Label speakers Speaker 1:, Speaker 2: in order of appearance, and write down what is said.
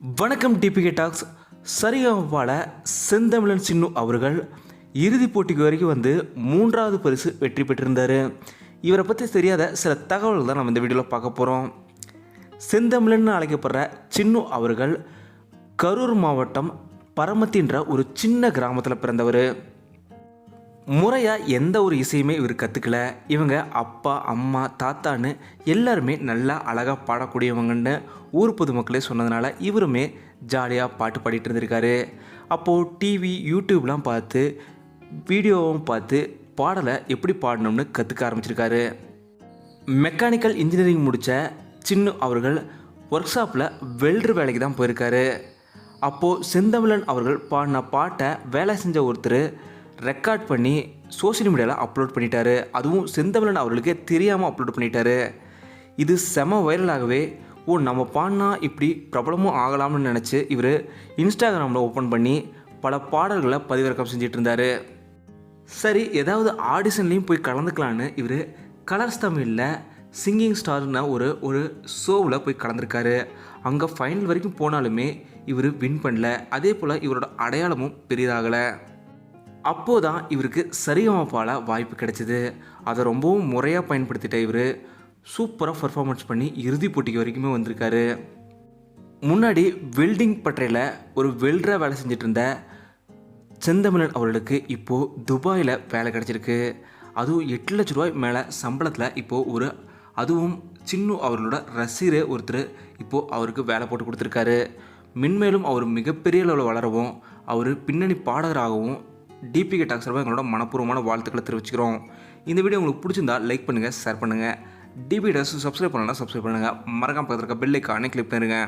Speaker 1: வணக்கம் DPK talks. சரிகமபால செந்தமிழன் சின்னு அவர்கள் இறுதிப் போட்டிக்கு வரைக்கும் வந்து மூன்றாவது பரிசு வெற்றி பெற்றிருந்தார். இவரை பற்றி தெரியாத சில தகவல்கள் தான் நம்ம இந்த வீடியோவில் பார்க்க போகிறோம் செந்தமிழன் அழைக்கப்படுற சின்னு அவர்கள் கரூர் மாவட்டம் பரமத்தின்ற ஒரு சின்ன கிராமத்தில் பிறந்தவர். முறையாக எந்த ஒரு இசையுமே இவர் கற்றுக்கல இவங்க அப்பா அம்மா தாத்தான்னு எல்லாருமே நல்லா அழகாக பாடக்கூடியவங்கன்னு ஊர் பொதுமக்களே சொன்னதுனால இவருமே ஜாலியாக பாட்டு பாடிட்டு இருந்திருக்காரு. அப்போது டிவி யூடியூப்லாம் பார்த்து வீடியோவும் பார்த்து பாடலை எப்படி பாடணும்னு கற்றுக்க ஆரம்பிச்சிருக்காரு. மெக்கானிக்கல் இன்ஜினியரிங் முடித்த சின்னு அவர்கள் ஒர்க் ஷாப்பில் வெல்டர் வேலைக்கு தான் போயிருக்காரு. அப்போது செந்தமிழன் அவர்கள் பாடின பாட்டை வேலை செஞ்ச ஒருத்தர் ரெக்கார்ட் பண்ணி சோஷியல் மீடியாவில் அப்லோட் பண்ணிட்டாரு. அதுவும் செந்தமிழன் அவர்களுக்கே தெரியாமல் அப்லோட் பண்ணிட்டாரு. இது செம வைரலாகவே ஓ நம்ம பாடினா இப்படி பிரபலமும் ஆகலாம்னு நினச்சி இவர் இன்ஸ்டாகிராமில் ஓப்பன் பண்ணி பல பாடல்களை பதிவிறக்கம் செஞ்சிட்டு இருந்தார். சரி ஏதாவது ஆடிஷன்லேயும் போய் கலந்துக்கலான்னு இவர் கலர்ஸ் தமிழில் சிங்கிங் ஸ்டார்னு ஒரு ஒரு ஷோவில் போய் கலந்துருக்காரு. அங்கே ஃபைனல் வரைக்கும் போனாலுமே இவர் வின் பண்ணல. அதே போல் இவரோட அடையாளமும் பெரிதாகலை. அப்போது தான் இவருக்கு சரிகமப்பால வாய்ப்பு கிடைச்சிது. அதை ரொம்பவும் முறையாக பயன்படுத்திட்ட இவர். சூப்பராக பர்ஃபார்மன்ஸ் பண்ணி இறுதிப் போட்டிக்கு வரைக்குமே வந்திருக்காரு. முன்னாடி வெல்டிங் பட்டறையில் ஒரு வெல்டராக வேலை செஞ்சுட்டு இருந்த செந்தமிழன் அவர்களுக்கு இப்போது துபாயில் வேலை கிடச்சிருக்கு. அதுவும் எட்டு லட்ச ரூபாய் மேலே சம்பளத்தில் இப்போது ஒரு அதுவும் சின்னு அவர்களோட ரசிகர் ஒருத்தர் இப்போது அவருக்கு வேலை போட்டு கொடுத்துருக்காரு. மென்மேலும் அவர் மிகப்பெரிய அளவில் வளரவும் அவர் பின்னணி பாடகராகவும் டிபிகே டாக்ஸர்வாக எங்களோட மனப்பூர்வமான வாழ்த்துக்களை தெரிவிச்சுக்கிறோம். இந்த வீடியோ உங்களுக்கு பிடிச்சிருந்தா லைக் பண்ணுங்கள் ஷேர் பண்ணுங்கள் டிபி டாக்ஸ் சப்ஸ்கிரைப் பண்ணலாம் சப்ஸ்கிரைப் பண்ணுங்கள் மறக்காம பக்கத்தில் இருக்க பெல்லைக்கானே கிளிக் பண்ணிருங்க.